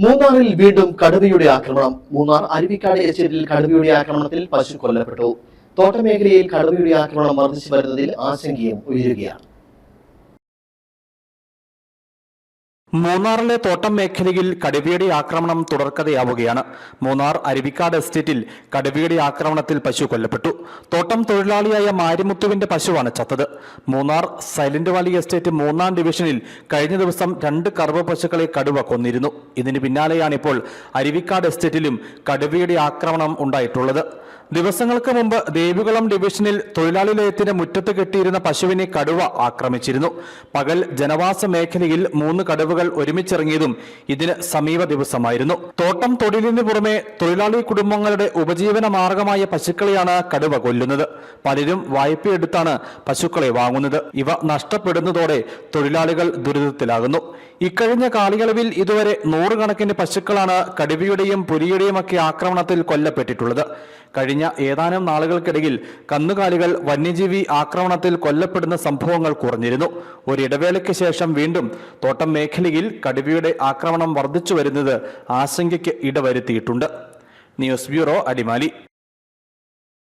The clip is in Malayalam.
മൂന്നാറിൽ വീണ്ടും കടുവയുടെ ആക്രമണം. മൂന്നാർ അരുവിക്കാട് എച്ചേരിയിൽ കടുവയുടെ ആക്രമണത്തിൽ പശു കൊല്ലപ്പെട്ടു. തോട്ടമേഖലയിൽ കടുവയുടെ ആക്രമണം വർദ്ധിച്ചു വരുന്നതിൽ ആശങ്കയും ഉയരുകയാണ്. മൂന്നാറിലെ തോട്ടം മേഖലയിൽ കടുവയുടെ ആക്രമണം തുടർക്കഥയാവുകയാണ്. മൂന്നാർ അരുവിക്കാട് എസ്റ്റേറ്റിൽ കടുവയുടെ ആക്രമണത്തിൽ പശു കൊല്ലപ്പെട്ടു. തോട്ടം തൊഴിലാളിയായ മാരിമുത്തുവിന്റെ പശുവാണ് ചത്തത്. മൂന്നാർ സൈലന്റ് വാലി എസ്റ്റേറ്റ് മൂന്നാം ഡിവിഷനിൽ കഴിഞ്ഞ ദിവസം രണ്ട് കറുവ പശുക്കളെ കടുവ കൊന്നിരുന്നു. ഇതിന് പിന്നാലെയാണിപ്പോൾ അരുവിക്കാട് എസ്റ്റേറ്റിലും കടുവയുടെ ആക്രമണം ഉണ്ടായിട്ടുള്ളത്. ദിവസങ്ങൾക്ക് മുമ്പ് ദേവികുളം ഡിവിഷനിൽ തൊഴിലാളി ലയത്തിന്റെ മുറ്റത്ത് കെട്ടിയിരുന്ന പശുവിനെ കടുവ ആക്രമിച്ചിരുന്നു. പകൽ ജനവാസ മേഖലയിൽ മൂന്ന് കടുവകൾ ഒരുമിച്ചിറങ്ങിയതും ഇതിന് സമീപ ദിവസമായിരുന്നു. തോട്ടം തൊഴിലിന് പുറമെ തൊഴിലാളി കുടുംബങ്ങളുടെ ഉപജീവന മാർഗമായ പശുക്കളെയാണ് കടുവ കൊല്ലുന്നത്. പലരും വായ്പയെടുത്താണ് പശുക്കളെ വാങ്ങുന്നത്. ഇവ നഷ്ടപ്പെടുന്നതോടെ തൊഴിലാളികൾ ദുരിതത്തിലാകുന്നു. ഇക്കഴിഞ്ഞ കാലയളവിൽ ഇതുവരെ നൂറുകണക്കിന് പശുക്കളാണ് കടുവയുടെയും പുലിയുടെയും ഒക്കെ ആക്രമണത്തിൽ കൊല്ലപ്പെട്ടിട്ടുള്ളത്. കഴിഞ്ഞ ഏതാനും നാളുകൾക്കിടയിൽ കന്നുകാലികൾ വന്യജീവി ആക്രമണത്തിൽ കൊല്ലപ്പെടുന്ന സംഭവങ്ങൾ കുറഞ്ഞിരുന്നു. ഒരിടവേളയ്ക്ക് ശേഷം വീണ്ടും തോട്ടം മേഖലയിൽ കടുവയുടെ ആക്രമണം വർദ്ധിച്ചു വരുന്നത് ആശങ്കയ്ക്ക് ഇടവരുത്തിയിട്ടുണ്ട്. News bureau Adimali.